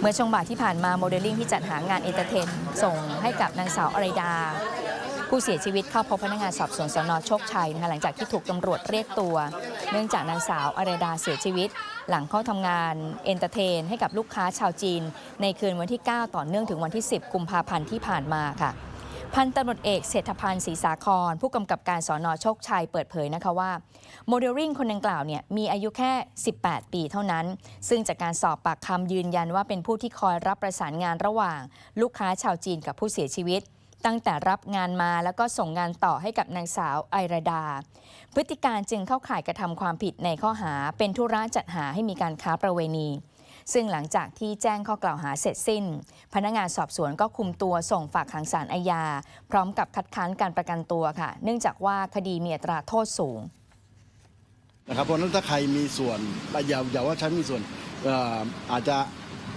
เมื่อช่วงบ่ายที่ผ่านมาโมเดลลิ่งที่จัดหางานเอนเตอร์เทน ส่งให้กับนางสาวอรดา ผู้เสียชีวิตเข้าพบพนักงานสอบสวนสนโชคชัยนะคะหลังจากที่ถูกตำรวจเรียกตัว เนื่องจากนางสาวอรดาเสียชีวิต หลังเข้าทำงานเอนเตอร์เทน ให้กับลูกค้าชาวจีน ในคืนวันที่ 9 ต่อเนื่องถึงวันที่ 10 กุมภาพันธ์ที่ผ่านมาค่ะ พันตำรวจเอกเศรษฐพันธ์ศรีสาคร ผู้กำกับการสอนอโชคชัยเปิดเผยนะคะว่า โมเดลลิ่งคนดังกล่าวเนี่ยมีอายุแค่ 18 ปีเท่านั้น ซึ่งจากการสอบปากคำยืนยันว่าเป็นผู้ที่คอยรับประสานงานระหว่าง ลูกค้าชาวจีนกับผู้เสียชีวิต ตั้งแต่รับงานมาแล้วก็ส่งงานต่อให้กับนางสาวไอราดา พฤติการจึงเข้าข่ายกระทำความผิดในข้อหาเป็นธุระจัดหาให้มีการค้าประเวณี ซึ่งหลังจากที่แจ้งข้อกล่าวหาเสร็จสิ้น พนักงานสอบสวนก็คุมตัวส่งฝากขังศาลอาญา พร้อมกับคัดค้านการประกันตัวค่ะ เนื่องจากว่าคดีมีอัตราโทษสูงนะครับเพราะฉะนั้นถ้าใครมีส่วนอย่าอย่าว่าฉันมีส่วนเอ่ออาจจะ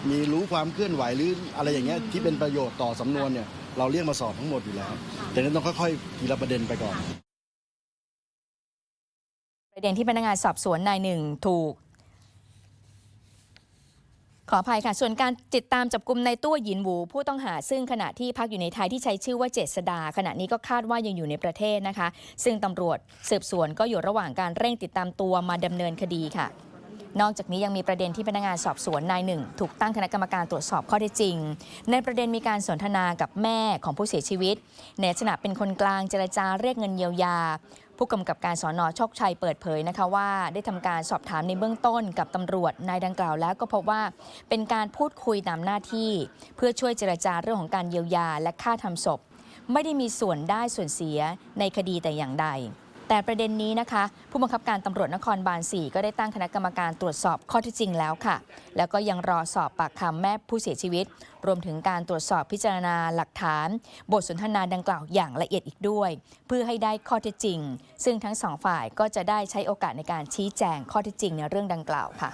มีรู้ความเคลื่อนไหวหรืออะไรอย่างเงี้ยที่เป็นประโยชน์ต่อสำนวนเนี่ยเราเรียกมาสอบทั้งหมดอยู่แล้ว แต่นั้นต้องค่อยๆทีละประเด็นไปก่อน ประเด็นที่พนักงานสอบสวนนายหนึ่งถูก ขออภัยค่ะ ส่วนการติดตามจับกลุ่มในตัวหยินหวู ผู้ต้องหาซึ่งขณะที่พักอยู่ในไทยที่ใช้ชื่อว่าเจษดา ขณะนี้ก็คาดว่ายังอยู่ในประเทศนะคะ ซึ่งตำรวจสืบสวนก็อยู่ระหว่างการเร่งติดตามตัวมาดำเนินคดีค่ะ นอกจากนี้ยังมีประเด็นที่พนักงานสอบสวนนายหนึ่งถูกตั้งคณะกรรมการตรวจสอบข้อเท็จจริง ในประเด็นมีการสนทนากับแม่ของผู้เสียชีวิตในลักษณะเป็นคนกลางเจรจาเรียกเงินเยียวยาผู้กำกับการสอนอโชคชัยเปิดเผยนะคะว่า ได้ทำการสอบถามในเบื้องต้นกับตำรวจนายดังกล่าวแล้วก็พบว่าเป็นการพูดคุยตามหน้าที่ เพื่อช่วยเจรจาเรื่องของการเยียวยาและค่าทำศพ ไม่ได้มีส่วนได้ส่วนเสียในคดีแต่อย่างใด แต่ประเด็นนี้นะคะ ผู้บังคับการตำรวจนครบาล 4 ก็ได้ตั้งคณะกรรมการตรวจสอบข้อเท็จจริงแล้วค่ะ แล้วก็ยังรอสอบปากคำแม่ผู้เสียชีวิต รวมถึงการตรวจสอบพิจารณาหลักฐาน บทสนทนาดังกล่าวอย่างละเอียดอีกด้วย เพื่อให้ได้ข้อเท็จจริง ซึ่งทั้งสองฝ่ายก็จะได้ใช้โอกาสในการชี้แจงข้อเท็จจริงในเรื่องดังกล่าวค่ะ